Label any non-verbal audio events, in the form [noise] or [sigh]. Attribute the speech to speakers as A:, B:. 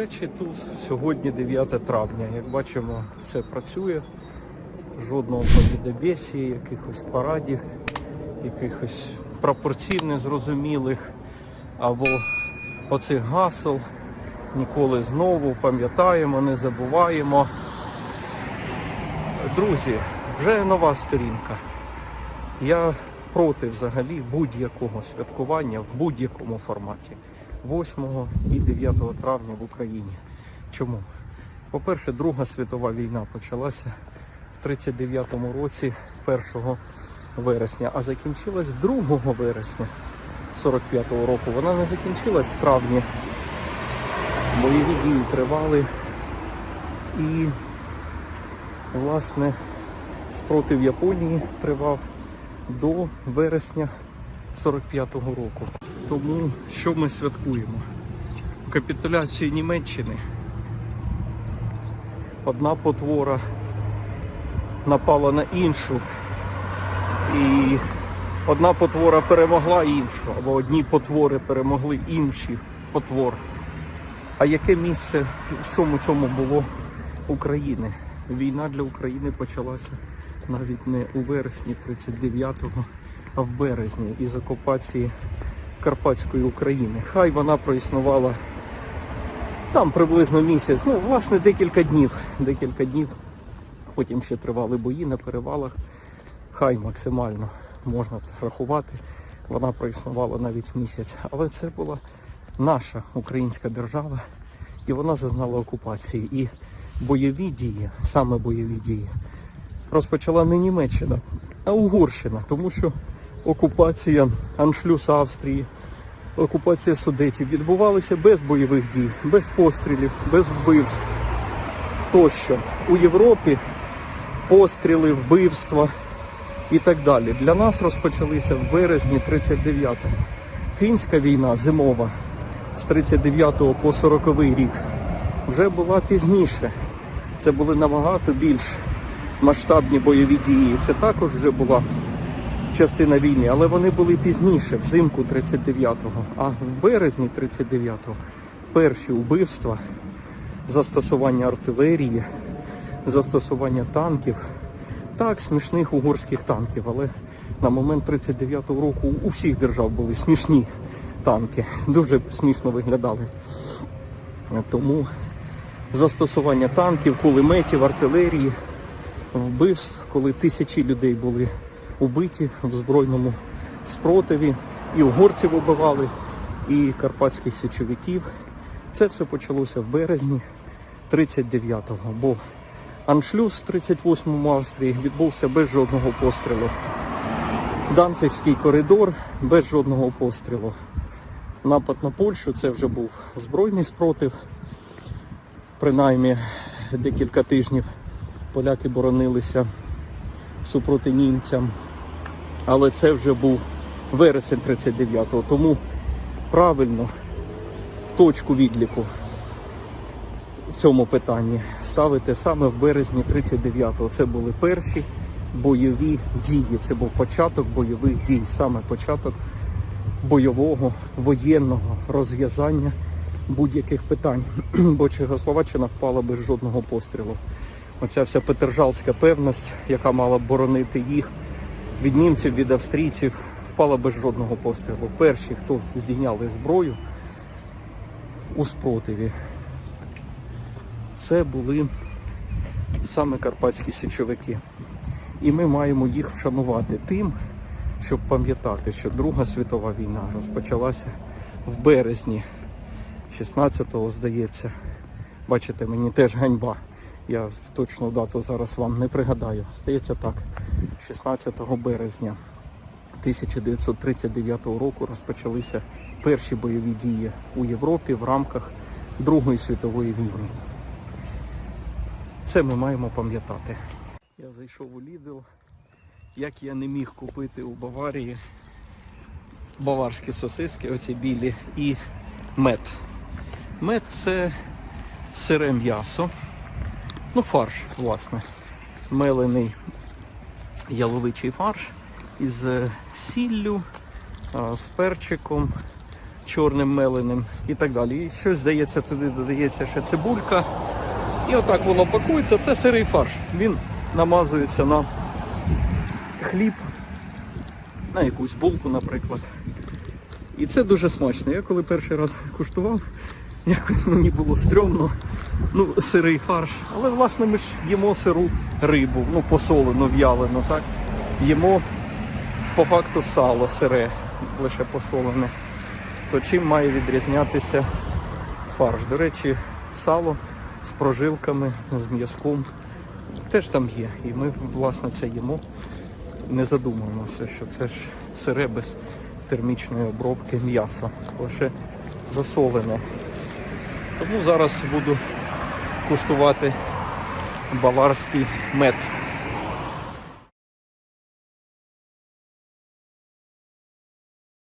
A: Речі, тут сьогодні 9 травня. Як бачимо, все працює. Жодного побідобєсії, якихось парадів, якихось пропорцій незрозумілих або оцих гасел. Ніколи знову пам'ятаємо, не забуваємо. Друзі, вже нова сторінка. Я проти взагалі будь-якого святкування в будь-якому форматі 8 і 9 травня в Україні. Чому? По-перше, Друга світова війна почалася в 39-му році 1 вересня, а закінчилась 2 вересня 45-го року. Вона не закінчилась в травні. Бойові дії тривали і, власне, спротив Японії тривав до вересня 45-го року. Тому що ми святкуємо? Капітуляцію Німеччини. Одна потвора напала на іншу. І одна потвора перемогла іншу, або одні потвори перемогли інші потвор. А яке місце в всьому цьому було України? Війна для України почалася навіть не у вересні 39-го, а в березні із окупації Карпатської України. Хай вона проіснувала там приблизно місяць, ну, власне, декілька днів. Декілька днів. Потім ще тривали бої на перевалах. Хай максимально можна рахувати. Вона проіснувала навіть місяць. Але це була наша українська держава, і вона зазнала окупації. І бойові дії, саме бойові дії, розпочала не Німеччина, а Угорщина, тому що окупація аншлюс Австрії, окупація Судетів відбувалися без бойових дій, без пострілів, без вбивств тощо. У Європі постріли, вбивства і так далі. Для нас розпочалися в березні 39-го. Фінська війна зимова з 39 по 40 рік вже була пізніше. Це були набагато більш масштабні бойові дії. Це також вже була частина війни, але вони були пізніше, взимку 39-го. А в березні 39-го перші вбивства, застосування артилерії, застосування танків, так, смішних угорських танків, але на момент 39-го року у всіх держав були смішні танки, дуже смішно виглядали. Тому застосування танків, кулеметів, артилерії, вбивств, коли тисячі людей були убиті в збройному спротиві, і угорців убивали, і карпатських січовиків. Це все почалося в березні 39-го, бо аншлюз в 38-му Австрії відбувся без жодного пострілу. Данцигський коридор без жодного пострілу. Напад на Польщу це вже був збройний спротив. Принаймні декілька тижнів поляки боронилися супроти німцям. Але це вже був вересень 39-го. Тому правильно точку відліку в цьому питанні ставити саме в березні 39-го. Це були перші бойові дії. Це був початок бойових дій, саме початок бойового воєнного розв'язання будь-яких питань. [clears throat] Бо Чехословаччина впала без жодного пострілу. Оця вся петержалська певність, яка мала боронити їх від німців, від австрійців, впала без жодного пострілу. Перші, хто здійняли зброю у спротиві, це були саме карпатські січовики. І ми маємо їх вшанувати тим, щоб пам'ятати, що Друга світова війна розпочалася в березні 16-го, здається. Бачите, мені теж ганьба. Я точну дату зараз вам не пригадаю. Здається так, 16 березня 1939 року розпочалися перші бойові дії у Європі в рамках Другої світової війни. Це ми маємо пам'ятати. Я зайшов у Lidl, як я не міг купити у Баварії баварські сосиски, оці білі, і мед. Мед це сире м'ясо. Ну, фарш, власне. Мелений яловичий фарш із е, сіллю, з перчиком, чорним меленим і так далі. І щось здається, туди додається ще цибулька. І отак воно пакується. Це сирий фарш. Він намазується на хліб, на якусь булку, наприклад. І це дуже смачно. Я коли перший раз куштував, якось мені було стрьомно. Ну, сирий фарш. Але власне ми ж їмо сиру рибу, ну посолену, в'ялену, так? Їмо по факту сало сире, лише посолене. То чим має відрізнятися фарш? До речі, сало з прожилками, з м'язком теж там є. І ми, власне, це їмо. Не задумуємося, що це ж сире без термічної обробки м'ясо, лише засолене. Тому зараз буду куштувати баварський мед.